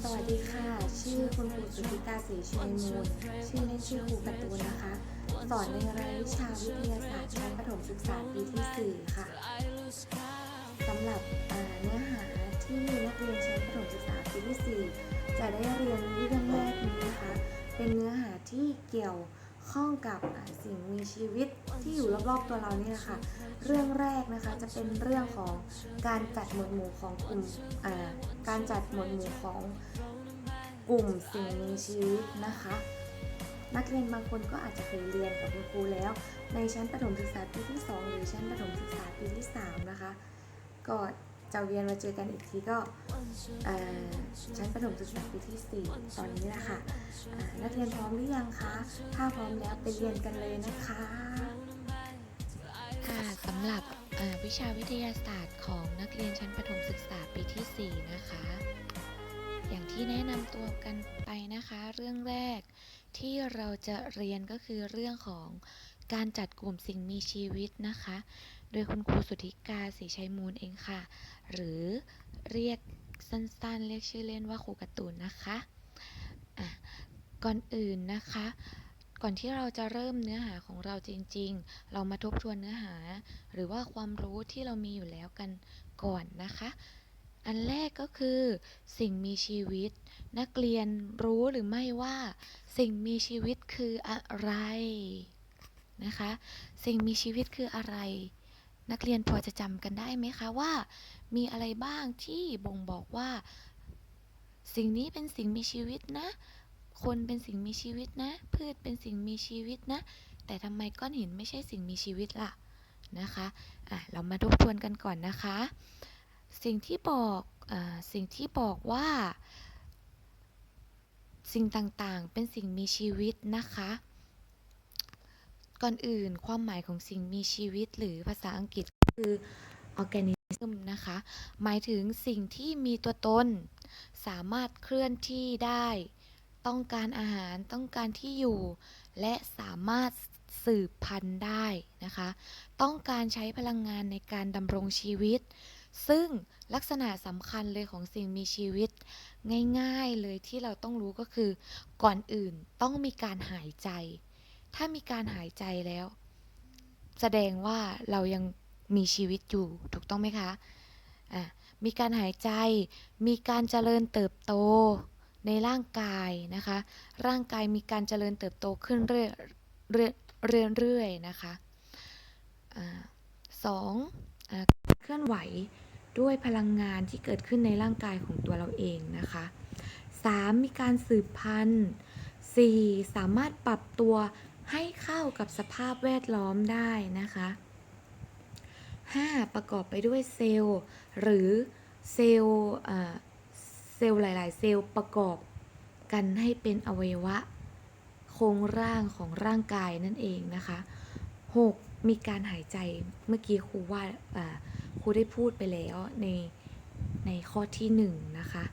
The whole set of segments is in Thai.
สวัสดีค่ะ ชื่อคุณครูสุธิตาศรีชัยมูล ชื่อเล่นชื่อครูการ์ตูนนะคะ สอนในรายวิชาวิทยาศาสตร์ชั้นประถมศึกษาปีที่ 4 ค่ะสำหรับเนื้อหาที่นักเรียนชั้นประถมศึกษาปีที่ 4 จะได้เรียนเรื่องแรกนี้นะคะ เป็นเนื้อหาที่เกี่ยว ข้องกับสิ่งมีชีวิตที่อยู่รอบๆตัวเรานี่แหละค่ะ เรื่องแรกนะคะจะเป็นเรื่องของการจัดหมวดหมู่ของกลุ่มการจัดหมวดหมู่ของกลุ่มสิ่งมีชีวิตนะคะ นักเรียนบางคนก็อาจจะเคยเรียนกับคุณครูแล้ว ในชั้นประถมศึกษาปีที่ 2 หรือชั้นประถมศึกษาปีที่ 3 นะคะก็ จะเวียนมาเจอกันอีกทีก็ชั้นประถมศึกษาปีที่ 4 ตอนนี้นะคะนักเรียนพร้อมหรือยังคะ ถ้าพร้อมแล้วไปเรียนกันเลยนะคะค่ะสำหรับวิชาวิทยาศาสตร์ของนักเรียนชั้นประถมศึกษาปีที่ 4 นะคะ อย่างที่แนะนำตัวกันไปนะคะ เรื่องแรกที่เราจะเรียนก็คือเรื่องของการจัดกลุ่มสิ่งมีชีวิตนะคะ โดยคุณครูสุธิกาศรีชัยมูลเองค่ะ หรือเรียกสั้นๆ เรียกชื่อเล่นว่าครูการ์ตูนนะคะะก่อนอื่นนะคะ ก่อนที่เราจะเริ่มเนื้อหาของเราจริงๆ เรามาทบทวนเนื้อหา หรือว่าความรู้ที่เรามีอยู่แล้วกันก่อนนะคะ อันแรกก็คือ สิ่งมีชีวิต นักเรียนรู้หรือไม่ว่า สิ่งมีชีวิตคืออะไรนะคะ สิ่งมีชีวิตคืออะไร นักเรียนพอจะจำกันได้ไหมคะว่า มีอะไรบ้างที่บ่งบอกว่า สิ่งนี้เป็นสิ่งมีชีวิตนะ คนเป็นสิ่งมีชีวิตนะ พืชเป็นสิ่งมีชีวิตนะ แต่ทำไมก้อนหินไม่ใช่สิ่งมีชีวิตล่ะนะคะอะเรามาทบทวนกันก่อนนะคะ สิ่งที่บอกอสิ่งที่บอกว่า สิ่งต่างๆ เป็นสิ่งมีชีวิตนะคะ ก่อนอื่นความหมายของสิ่งมีชีวิตหรือภาษาอังกฤษคือ organism นะคะ หมายถึงสิ่งที่มีตัวตน สามารถเคลื่อนที่ได้ ต้องการอาหารต้องการที่อยู่ และสามารถสืบพันธุ์ได้นะคะ ต้องการใช้พลังงานในการดำรงชีวิต ซึ่งลักษณะสำคัญเลยของสิ่งมีชีวิต ง่ายๆเลยที่เราต้องรู้ก็คือ ก่อนอื่นต้องมีการหายใจ ถ้ามีการหายใจแล้ว แสดงว่าเรายังมีชีวิตอยู่ถูกต้องไหมคะอะมีการหายใจ มีการเจริญเติบโตในร่างกายนะคะ ร่างกายมีการเจริญเติบโตขึ้นเรื่อยเรื่อยเรื่อยนะคะอาสองอเคลื่อนไหวด้วยพลังงานที่เกิดขึ้นในร่างกายของตัวเราเองนะคะสามมีการสืบพันธุ์สี่สามารถปรับตัว ให้เข้ากับสภาพแวดล้อมได้นะคะห้าประกอบไปด้วยเซลล์ หรือเซลล์เซลล์หลาย ๆ เซลล์ประกอบกันให้เป็นอวัยวะ โครงร่างของร่างกายนั่นเองนะคะ 6. มีการหายใจเมื่อกี้ครูว่าครูได้พูดไปแล้วในในข้อที่1นะคะ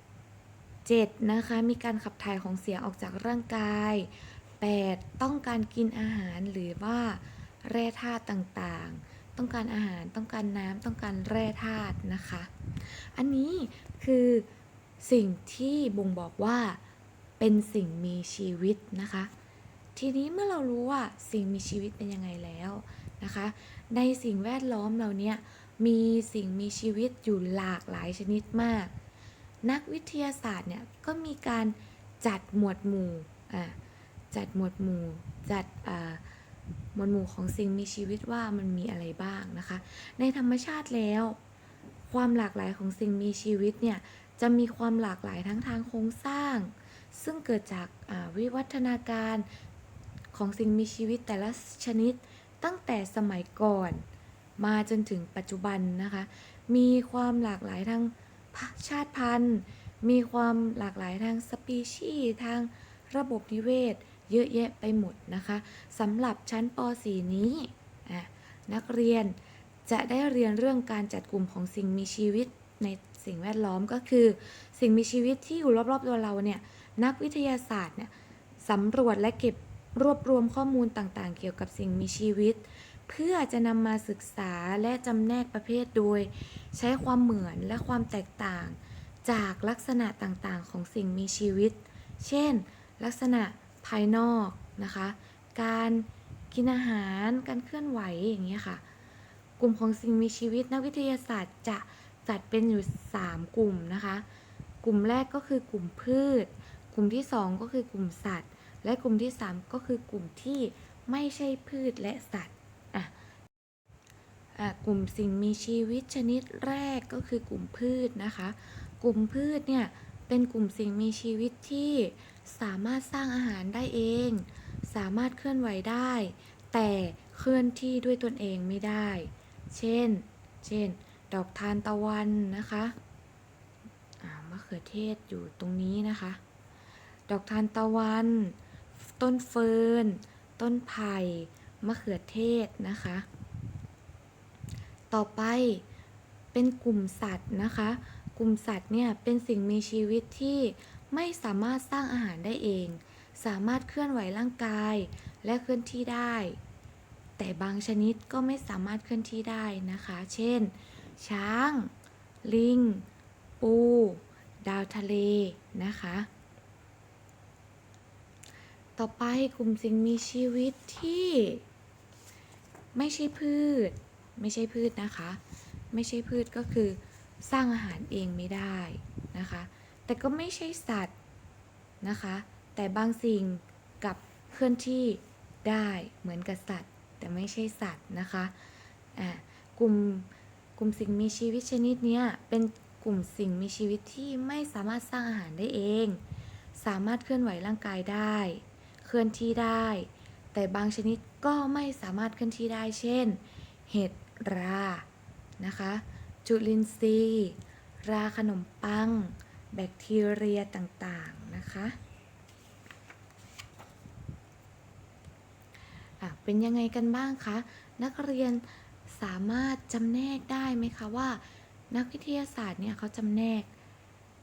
7. นะคะมีการขับถ่ายของเสียออกจากร่างกาย 8. ต้องการกินอาหารหรือว่าแร่ธาตุต่างๆ ต้องการอาหารต้องการน้ำต้องการแร่ธาตุนะคะ อันนี้คือสิ่งที่บ่งบอกว่าเป็นสิ่งมีชีวิตนะคะ ทีนี้เมื่อเรารู้ว่าสิ่งมีชีวิตเป็นยังไงแล้วนะคะ ในสิ่งแวดล้อมเราเนี้ยมีสิ่งมีชีวิตอยู่หลากหลายชนิดมาก นักวิทยาศาสตร์เนี่ยก็มีการจัดหมวดหมู่อ่า จัดหมวดหมู่จัดหมวดหมู่ของสิ่งมีชีวิตว่ามันมีอะไรบ้างนะคะ ในธรรมชาติแล้ว ความหลากหลายของสิ่งมีชีวิตเนี่ยจะมีความหลากหลายทั้งทางโครงสร้าง ซึ่งเกิดจากาวิวัฒนาการของสิ่งมีชีวิตแต่ละชนิดตั้งแต่สมัยก่อน มาจนถึงปัจจุบันนะคะ มีความหลากหลายทางชาติพันธุ์ มีความหลากหลายทางสปีชีส์ทางระบบนิเวศ เยอะแยะไปหมดนะคะสำหรับชั้นป .4 นี้นักเรียนจะได้เรียนเรื่องการจัดกลุ่มของสิ่งมีชีวิตในสิ่งแวดล้อมก็คือ สิ่งมีชีวิตที่อยู่รอบๆตัวเราเนี่ยนักวิทยาศาสตร์เนี่ยสำรวจและเก็บรวบรวมข้อมูลต่างๆ เกี่ยวกับสิ่งมีชีวิต เพื่อจะนำมาศึกษาและจำแนกประเภทโดย ใช้ความเหมือนและความแตกต่าง จากลักษณะต่างๆ ของสิ่งมีชีวิต เช่น ลักษณะ ภายนอกนะคะ การกินอาหาร การเคลื่อนไหวอย่างเงี้ยค่ะ กลุ่มของสิ่งมีชีวิตนักวิทยาศาสตร์จะจัดเป็นอยู่ 3 กลุ่มนะคะ กลุ่มแรกก็คือกลุ่มพืช กลุ่มที่ 2 ก็คือกลุ่มสัตว์ และกลุ่มที่ 3 ก็คือกลุ่มที่ไม่ใช่พืชและสัตว์อะอะกลุ่มสิ่งมีชีวิตชนิดแรกก็คือกลุ่มพืชนะคะ กลุ่มพืชเนี่ยเป็นกลุ่มสิ่งมีชีวิตที่ สามารถสร้างอาหารได้เอง สามารถเคลื่อนไหวได้ แต่เคลื่อนที่ด้วยตนเองไม่ได้ เช่น เช่น ดอกทานตะวันนะคะมะเขือเทศอยู่ตรงนี้นะคะ ดอกทานตะวัน ต้นเฟิร์น ต้นไผ่ มะเขือเทศนะคะ ต่อไปเป็นกลุ่มสัตว์นะคะ กลุ่มสัตว์เนี่ยเป็นสิ่งมีชีวิตที่ ไม่สามารถสร้างอาหารได้เอง สามารถเคลื่อนไหวร่างกายและเคลื่อนที่ได้ แต่บางชนิดก็ไม่สามารถเคลื่อนที่ได้นะคะ เช่น ช้าง ลิง ปู ดาวทะเลนะคะ ต่อไปกลุ่มสิ่งมีชีวิตที่ ไม่ใช่พืช ไม่ใช่พืชนะคะ ไม่ใช่พืชก็คือสร้างอาหารเองไม่ได้นะคะ แต่ก็ไม่ใช่สัตว์นะคะ แต่บางสิ่งกับเคลื่อนที่ได้เหมือนกับสัตว์ แต่ไม่ใช่สัตว์นะคะอ่ากลุ่มกลุ่มสิ่งมีชีวิตชนิดเนี้ยเป็นกลุ่มสิ่งมีชีวิตที่ไม่สามารถสร้างอาหารได้เอง สามารถเคลื่อนไหวร่างกายได้ เคลื่อนที่ได้ แต่บางชนิดก็ไม่สามารถเคลื่อนที่ได้ เช่น เห็ดรา นะคะ จุลินทรีย์ ราขนมปัง แบคทีเรียต่างๆนะคะเป็นยังไงกันบ้างคะ นักเรียนสามารถจำแนกได้ไหมคะว่า นักวิทยาศาสตร์เนี่ยเขาจำแนก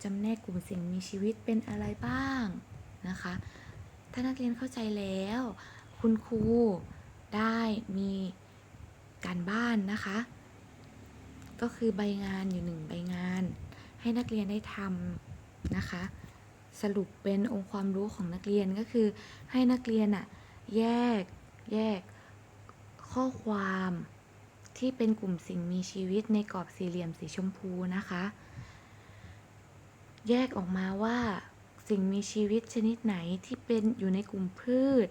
จำแนกกลุ่มสิ่งมีชีวิตเป็นอะไรบ้างนะคะ ถ้านักเรียนเข้าใจแล้ว คุณครูได้มีการบ้านนะคะ ก็คือใบงานอยู่หนึ่งใบงาน ให้นักเรียนได้ทำนะคะ สรุปเป็นองค์ความรู้ของนักเรียนก็คือให้นักเรียนอะแยกแยกข้อความที่เป็นกลุ่มสิ่งมีชีวิตในกรอบสี่เหลี่ยมสีชมพูนะคะ แยกออกมาว่าสิ่งมีชีวิตชนิดไหนที่เป็นอยู่ในกลุ่มพืช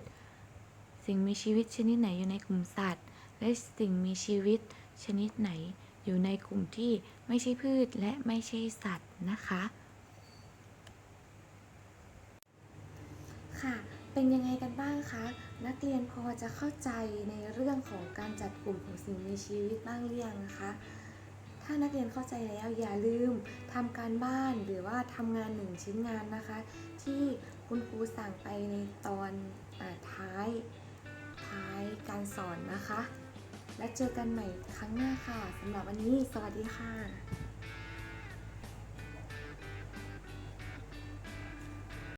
สิ่งมีชีวิตชนิดไหนอยู่ในกลุ่มสัตว์ และสิ่งมีชีวิตชนิดไหน อยู่ในกลุ่มที่ไม่ใช่พืชและไม่ใช่สัตว์นะคะ ค่ะ เป็นยังไงกันบ้างคะ นักเรียนพอจะเข้าใจในเรื่องของการจัดกลุ่มของสิ่งมีชีวิตบ้างหรือยังนะคะ ถ้านักเรียนเข้าใจแล้วอย่าลืมทำการบ้านหรือว่าทำงานหนึ่งชิ้นงานนะคะ ที่คุณครูสั่งไปในตอนอท้ายท้ายการสอนนะคะ และเจอกันใหม่ครั้งหน้าค่ะสำหรับวันนี้ สวัสดีค่ะ